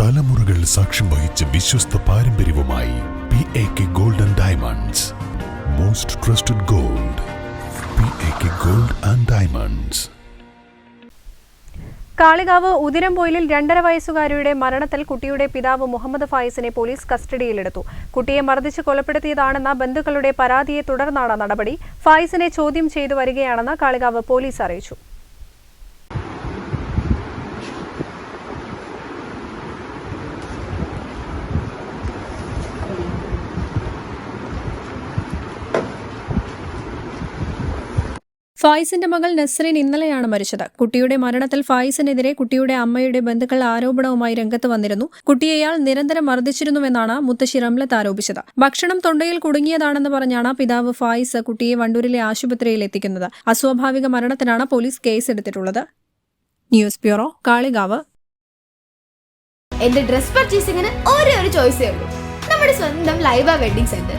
തലമുറകൾ സാക്ഷ്യം വഹിച്ച വിശ്വസ്ത പാരമ്പര്യവുമായി P A K golden diamonds most trusted gold P A K gold and diamonds Kalikavu ഉതിരംപോയിലിൽ രണ്ടര വയസ്സുകാരിയുടെ മരണത്തിൽ കുട്ടിയുടെ പിതാവ് മുഹമ്മദ് ഫായിസിനെ പോലീസ് കസ്റ്റഡിയിലെടുത്തു. കുട്ടിയെ മർദ്ദിച്ച് കൊലപ്പെടുത്തിയതാണെന്ന ബന്ധുക്കളുടെ പരാതിയെ തുടർന്നാണ് നടപടി. ഫായിസിനെ ചോദ്യം ചെയ്തു വരികയാണെന്ന് കാളികാവ് പോലീസ് അറിയിച്ചു. ഫായിസിന്റെ മകൾ നസ്രീൻ ഇന്നലെയാണ് മരിച്ചത്. കുട്ടിയുടെ മരണത്തിൽ ഫായിസിനെതിരെ കുട്ടിയുടെ അമ്മയുടെ ബന്ധുക്കൾ ആരോപണവുമായി രംഗത്ത് വന്നിരുന്നു. കുട്ടിയെ ഇയാൾ നിരന്തരം മർദ്ദിച്ചിരുന്നുവെന്നാണ് മുത്തശ്ശി റംലത്ത് ആരോപിച്ചത്. ഭക്ഷണം തൊണ്ടയിൽ കുടുങ്ങിയതാണെന്ന് പറഞ്ഞാണ് പിതാവ് ഫായിസ് കുട്ടിയെ വണ്ടൂരിലെ ആശുപത്രിയിൽ എത്തിക്കുന്നത്. അസ്വാഭാവിക മരണത്തിനാണ് പോലീസ് കേസെടുത്തിട്ടുള്ളത്. News bureau Kalikavu. എന്റെ ഡ്രസ് പർച്ചേസിംഗിന് ഒരേ ഒരു ചോയ്സേ ഉള്ളൂ. നമ്മുടെ സ്വന്തം Laiba wedding centre.